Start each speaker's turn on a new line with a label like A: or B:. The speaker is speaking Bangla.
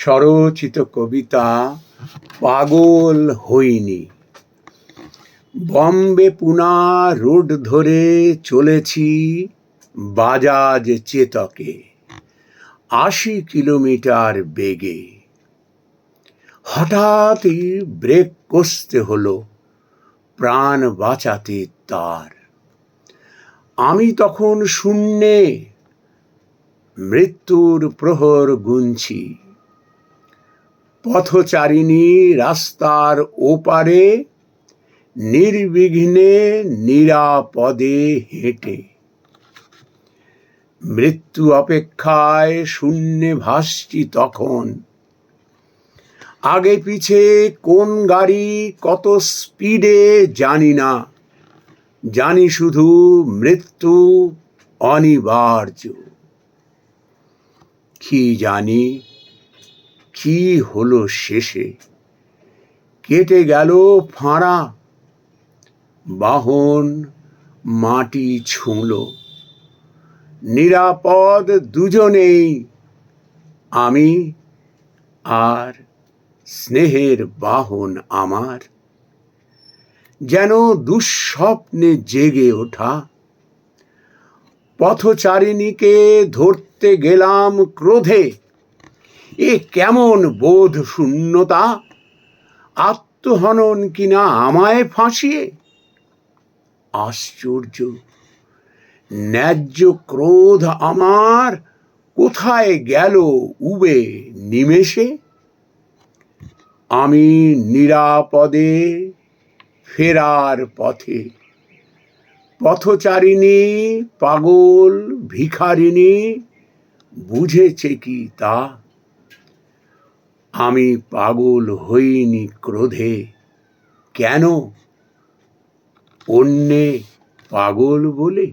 A: স্বরচিত কবিতা পাগল হইনি। বম্বে পুনা রোড ধরে চলেছি বাজাজ চেতকে, আশি কিলোমিটার বেগে। হঠাৎই ব্রেক কষতে হলো প্রাণ বাঁচাতে তার। আমি তখন শূন্যে মৃত্যুর প্রহর গুনছি। পথচারিণী রাস্তার ওপারে, নির্বিঘ্নে নিরাপদে হেঁটে। মৃত্যু অপেক্ষায় শূন্যে ভাসছি তখন। আগে পিছে কোন গাড়ি কত স্পিডে জানি না। জানি শুধু মৃত্যু অনিবার্য। কি জানি? কি হলো শেষে? কেটে গেল ফাঁড়া। বাহন, মাটি ছুঁল। নিরাপদ দুজনেই, আমি আর স্নেহের বাহন আমার। যেন দুঃস্বপ্নে জেগে ওঠা। পথচারিণীকে ধরতে গেলাম ক্রোধে। এ কেমন বোধ শূন্যতা? আত্মহনন কিনা আমায় ফাঁসিয়ে? আশ্চর্য। ন্যায্য ক্রোধ আমার কোথায় গেল উবে নিমেষে? আমি নিরাপদে ফেরার পথে। পথচারিণী, পাগল, ভিখারিণী, বুঝেছে কি তা? আমি পাগল হইনি ক্রোধে। কেন? অন্যে পাগল বলে